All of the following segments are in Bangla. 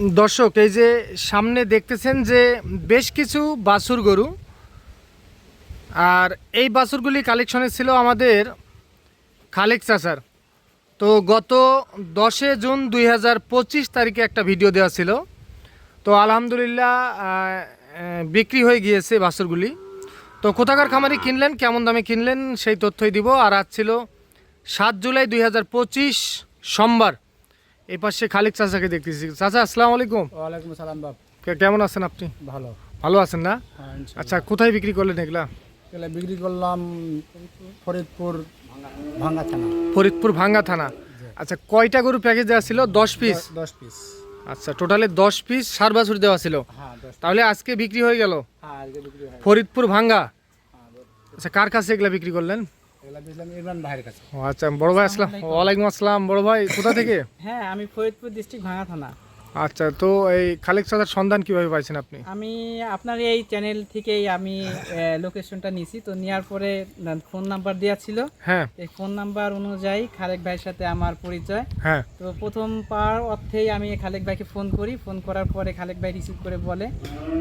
দর্শক, এই যে সামনে দেখতেছেন যে বেশ কিছু বাছুর গরু। আর এই বাছুরগুলি কালেকশনে ছিল আমাদের খালেক চাষার তো গত দশে জুন দুই হাজার পঁচিশ তারিখে একটা ভিডিও দেওয়া ছিল। তো আলহামদুলিল্লাহ বিক্রি হয়ে গিয়েছে বাছুরগুলি। তো কোথাকার খামারি কিনলেন, কেমন দামে কিনলেন, সেই তথ্যই দিব। আর আজ ছিল সাত জুলাই দুই হাজার পঁচিশ সোমবার। এই পাশে খালিক চাচাকে দেখতেছি। চাচা আসসালামু আলাইকুম। ওয়ালাইকুম সালাম বাপ। কে- কেমন আছেন আপনি? ভালো। ভালো আছেন না? হ্যাঁ আচ্ছা কোথায় বিক্রি করলেন এগুলা? এগুলা বিক্রি করলাম ফরিদপুর ভাঙ্গা থানা। ফরিদপুর ভাঙ্গা থানা। আচ্ছা কয়টা গরু প্যাকেজ দেওয়া ছিল? দশ পিস? দশ পিস। আচ্ছা টোটালে দশ পিস সার বাছুর দেওয়া ছিল। হ্যাঁ তাহলে আজকে বিক্রি হয়ে গেল? আজকে বিক্রি হয় ফরিদপুর ভাঙ্গা? আচ্ছা কার কাছে এগুলা বিক্রি করলেন? ও আচ্ছা বড় ভাই আসসালাম ওয়ালাইকুম আসসালাম বড় ভাই কোথা থেকে? হ্যাঁ আমি ফরিদপুর ডিস্ট্রিক্ট ভাঙা থানা। আচ্ছা তো এই খালেক চাচার সন্ধান কীভাবে পাইছেন আপনি? আমি আপনার এই চ্যানেল থেকেই আমি লোকেশনটা নিছি। তো নেওয়ার পরে ফোন নাম্বার দেওয়া ছিল। হ্যাঁ। এই ফোন নাম্বার অনুযায়ী খালেক ভাইয়ের সাথে আমার পরিচয়। হ্যাঁ। তো প্রথম পার অর্থেই আমি খালেক ভাইকে ফোন করি। ফোন করার পরে খালেক ভাই রিসিভ করে বলে।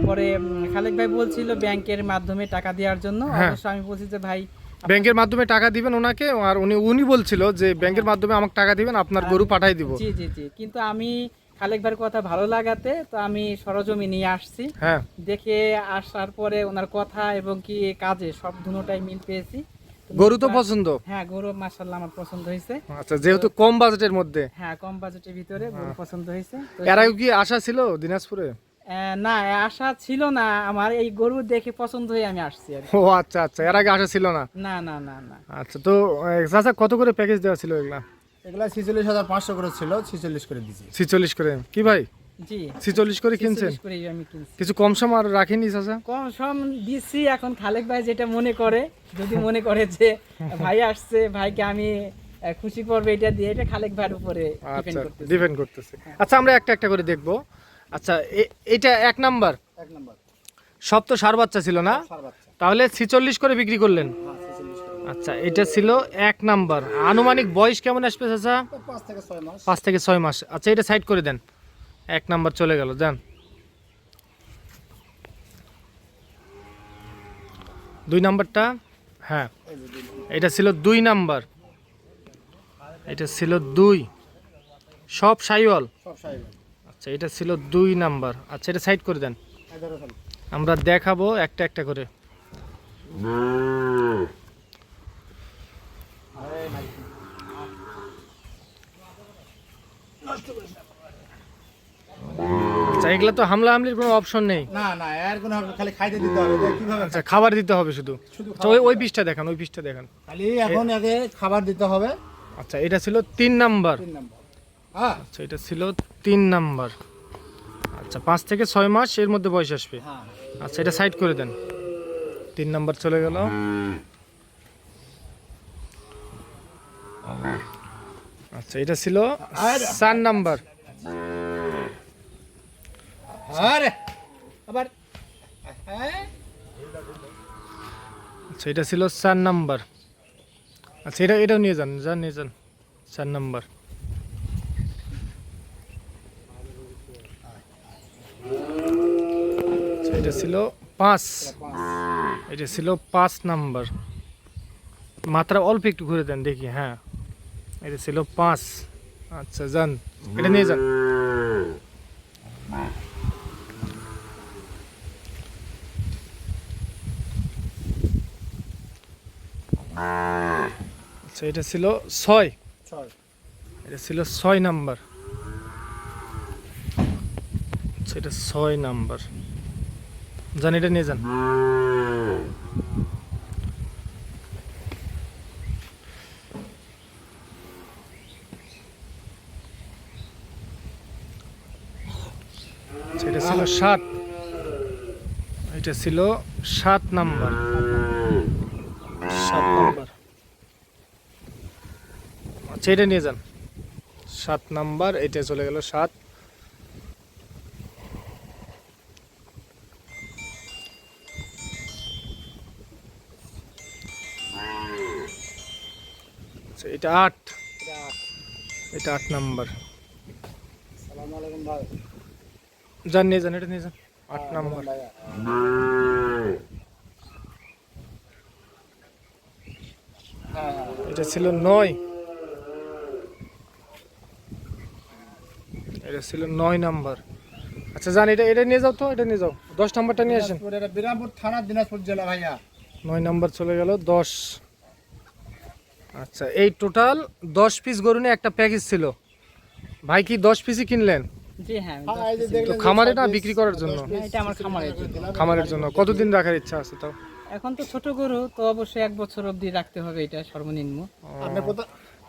পরে খালেক ভাই বলছিল ব্যাংকের মাধ্যমে টাকা দেওয়ার জন্য। হ্যাঁ। অবশ্য আমি বলছি যে ভাই ব্যাংকের মাধ্যমে টাকা দিবেন ওনাকে আর উনি উনি বলছিল যে ব্যাংকের মাধ্যমে আমাকে টাকা দিবেন আপনার গরু পাঠাই দিব। জি জি জি। কিন্তু আমি খালেক ভাইয়ের কথা ভালো লাগাতে তো আমি সরজমি নিয়ে আসছি। হ্যাঁ। দেখে আসার পরে ওনার কথা এবং কি কাজে সব দুটোটাই মিল পেয়েছি। গরু তো পছন্দ? হ্যাঁ গরু মাসাল্লাহ আমার পছন্দ হয়েছে। আচ্ছা যেহেতু কম বাজেটের মধ্যে। হ্যাঁ কম বাজেটের ভিতরে গরু পছন্দ হয়েছে। এর আগে কি আশা ছিল দিনাজপুরে? না আশা ছিল না আমার এই গরু দেখে পছন্দ হয়ে আমি আসছি ও আচ্ছা আচ্ছা এর আগে আশা ছিল না? না না না না। আচ্ছা তো চাচা কত করে প্যাকেজ দেওয়া ছিল এগুলা? এগুলা ছিচল্লিশ হাজার পাঁচশো করে ছিল ছিচল্লিশ করে দিয়েছি। ছিচল্লিশ করে কি ভাই? জি। ছিচল্লিশ করে কিনছেন? 46 করেই আমি কিনছি। কিছু কম সম আর রাখেনি চাচা? কম সম দিচ্ছি এখন খালেক ভাই যেটা মনে করে যদি মনে করে যে ভাই আসছে ভাইকে আমি খুশি করবে এটা দিয়ে এটা খালেক ভাইয়ের উপরে ডিপেন্ড আচ্ছা ডিপেন্ড করতেছে। আচ্ছা আমরা একটা একটা করে দেখব। আচ্ছা এটা এক নাম্বার? এক নম্বর। সব তো সার বাচ্চা ছিল না? তাহলে ছিচল্লিশ করে বিক্রি করলেন? হ্যাঁ আচ্ছা এটা ছিল এক নাম্বার। আনুমানিক বয়স কেমন আসবে চাচা? পাঁচ থেকে ছয় মাস। আচ্ছা এটা সাইড করে দেন। এক নাম্বার চলে গেল যান। দুই নাম্বারটা? হ্যাঁ। এটা ছিল দুই নাম্বার। এটা ছিল দুই। সব সাইওয়াল? সব সাইজ আচ্ছা এটা ছিল দুই নাম্বার। আচ্ছা এটা সাইড করে দেন। আমরা দেখাবো একটা একটা করে। আচ্ছা এগুলো তো হামলা হামলির কোনো অপশন নেই। না না এর কোনো খালি খাইতে দিতে হবে কীভাবে আচ্ছা খাবার দিতে হবে শুধু। আচ্ছা ওই ওই পিসটা দেখান ওই পিসটা দেখান। খালি এখন আগে খাবার দিতে হবে। আচ্ছা এটা ছিল তিন নাম্বার। তিন নম্বর। আচ্ছা এটা ছিল তিন নাম্বার। আচ্ছা পাঁচ থেকে ছয় মাস এর মধ্যে বয়স আসবে। আচ্ছা এটা সাইড করে দেন। তিন নাম্বার চলে গেল। আচ্ছা এটা ছিল চার নাম্বার। আবার। হ্যাঁ। আচ্ছা এটা ছিল চার নাম্বার। আচ্ছা এটা এটাও নিয়ে যান যান নিয়ে যান। চার নাম্বার। এটা ছিল পাঁচ। এটা ছিল পাঁচ নাম্বার। মাত্রা অল্প একটু ঘুরে দেন, দেখি হ্যাঁ। এটা ছিল পাঁচ। আচ্ছা যান, এটা নিয়ে যান। আচ্ছা এটা ছিল ছয়। ছয় এটা ছিল ছয় নাম্বার। আচ্ছা এটা ছয় নাম্বার। যান এটা নিয়ে যান। আচ্ছা, এটা ছিল সাত। এটা ছিল সাত নাম্বার। সাত নাম্বার। আচ্ছা এটা নিয়ে যান। সাত নাম্বার এটা চলে গেল সাত। এটা আট। এটা আট। নাম্বার। যান নিয়ে যান এটা নিয়ে যান। আট নাম্বার। এটা ছিল নয়। এটা ছিল নয় নাম্বার। আচ্ছা জান এটা এটা নিয়ে যাও তো এটা নিয়ে যাও। দশ নাম্বারটা নিয়ে আসেন। এটা বিরামপুর থানা দিনাজপুর জেলা ভাইয়া। নয় নাম্বার চলে গেল দশ। আচ্ছা এই টোটাল দশ পিস গরু নিয়ে একটা প্যাকেজ ছিল। ভাই কি দশ পিসই কিনলেন? জি হ্যাঁ হ্যাঁ, এই যে দশ দেখলেন তো খামারে না বিক্রি করার জন্য? হ্যাঁ, এটা আমার খামারের জন্য। খামারের জন্য। কতদিন রাখার ইচ্ছা আছে তাও? এখন তো ছোট গরু তো অবশ্যই এক বছর অবধি রাখতে হবে এটা সর্বনিম্ন।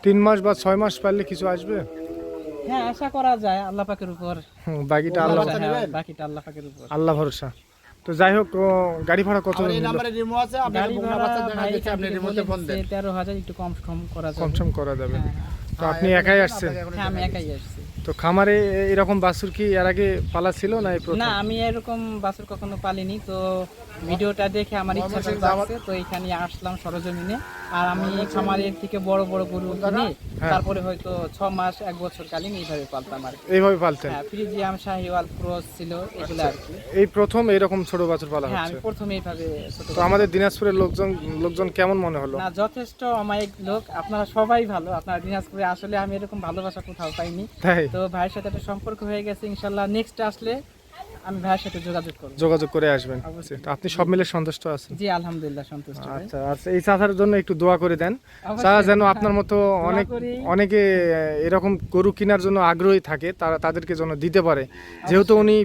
তিন মাস বা ছয় মাস পারলে কিছু আসবে? হ্যাঁ আশা করা যায় আল্লাহ পাকের উপর হুম, বাকিটা আল্লাহ বাকিটা আল্লাহ পাকের উপর। আল্লাহ ভরসা। তো যাই হোক গাড়ি ভাড়া কত এই নম্বরে রিমো আছে আপনি গাড়ি বাচ্চা দেখা দিচ্ছে আপনি রিমোতে ফোন দেন। তেরো হাজার একটু কম কম করা যাবে। কমসম করা যাবে। হ্যাঁ, তো আপনি একাই আসছেন? হ্যাঁ আমি একাই আসছি। তো খামারে এরকম বাছুর কি এর আগে পালা ছিল না এই প্রথম? না আমি এরকম বাসুর কখনো পালিনি তো ভিডিওটা দেখে আমার ইচ্ছা হচ্ছে তো এখানে আসলাম সরজমিনে। আর আমি খামারের থেকে বড় বড় গরু কিনে হ্যাঁ। তারপরে হয়তো ছ মাস এক বছর কালীন এইভাবে পালতাম আর এইভাবে পালতেন? হ্যাঁ ফ্রিজিয়াম শাহিওয়াল ক্রস ছিল এগুলো আর কি। এই প্রথম এরকম ছোট বাছুর পালা হ্যাঁ হচ্ছে? আমি প্রথম এইভাবে তো আমাদের দিনাজপুরের লোকজন লোকজন কেমন মনে হলো? না যথেষ্ট অমায়িক লোক। আপনারা সবাই ভালো। আপনারা দিনাজপুরে আসলে আমি এরকম ভালোবাসা কোথাও পাইনি। তো ভাইয়ের সাথে একটা সম্পর্ক হয়ে গেছে ইনশাল্লাহ নেক্সট আসলে আমি ভাইয়ের সাথে যোগাযোগ করব। যোগাযোগ করে আসবেন। তো আপনি সব মিলে সন্তুষ্ট আছেন? জি আলহামদুলিল্লাহ সন্তুষ্ট আচ্ছা আচ্ছা এই চাচার জন্য একটু দোয়া করে দেন। চাচা যেন আপনার মতো অনেক অনেকে এরকম গরু কেনার জন্য আগ্রহী থাকে তারা তাদেরকে যেন দিতে পারে। যেহেতু উনি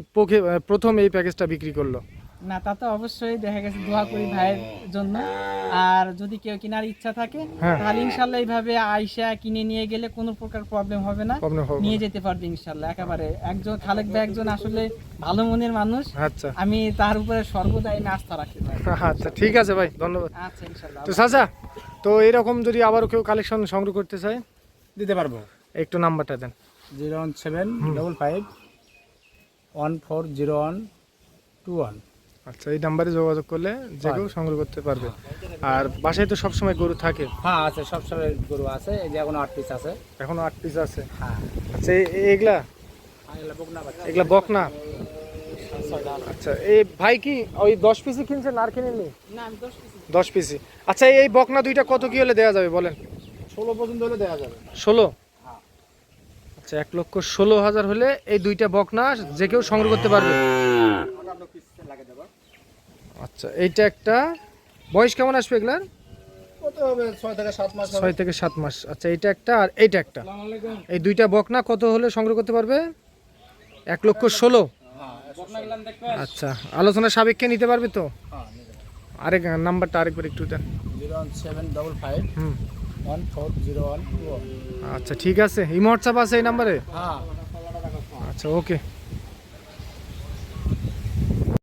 প্রথম এই প্যাকেজটা বিক্রি করল। না তা তো অবশ্যই দেখা গেছে দোয়া করি ভাইয়ের জন্য। আর যদি কেউ কেনার ইচ্ছা থাকে হ্যাঁ। তাহলে ইনশাল্লাহ এইভাবে আইসা কিনে নিয়ে গেলে কোনো প্রকার প্রবলেম হবে না। নিয়ে যেতে পারবে ইনশাল্লাহ একেবারে। একজন খালেক ভাই একজন আসলে ভালো মনের মানুষ। আচ্ছা। আমি তার উপরে সর্বদাই আমি আস্থা রাখি আচ্ছা ঠিক আছে ভাই ধন্যবাদ। আচ্ছা ইনশাল্লাহ। তো চাচা তো এরকম যদি আবারও কেউ কালেকশন সংগ্রহ করতে চায়? দিতে পারব। একটু নাম্বারটা দেন। Zero one seven double five one four zero one two one. আচ্ছা এই নাম্বারে যোগাযোগ করলে যে কেউ সংগ্রহ করতে পারবে। আর বাসায় তো সবসময় গরু থাকে? হ্যাঁ আছে সব সময় গরু আছে। এই যে এখন আট পিস আছে। এখনও আট পিস আছে? হ্যাঁ। আচ্ছা এগুলা? এগুলা বকনা? আচ্ছা এই ভাই কি ওই দশ পিসি কিনছেন আর কিনেননি না? দশ পিসি আচ্ছা এই বকনা দুইটা কত কি হলে দেওয়া যাবে বলেন? ষোলো পর্যন্ত হলে দেওয়া যাবে। ষোলো? আচ্ছা এক লক্ষ ষোলো হাজার হলে এই দুইটা বকনা যে কেউ সংগ্রহ করতে পারবে। আচ্ছা এইটা একটা। বয়স কেমন আসবে এগুলার? কত হবে? ছয় থেকে সাত মাস আচ্ছা এইটা একটা আর এইটা একটা। এই দুইটা বকনা কত হলে সংগ্রহ করতে পারবে? এক লক্ষ ষোলো। আচ্ছা আলোচনা সাপেক্ষে নিতে পারবে তো? আরেক নাম্বারটা আরেকবার একটু দেন। আচ্ছা ঠিক আছে। ইমো হোয়াটসঅ্যাপ আছে এই নাম্বারে? হ্যাঁ। আচ্ছা ওকে।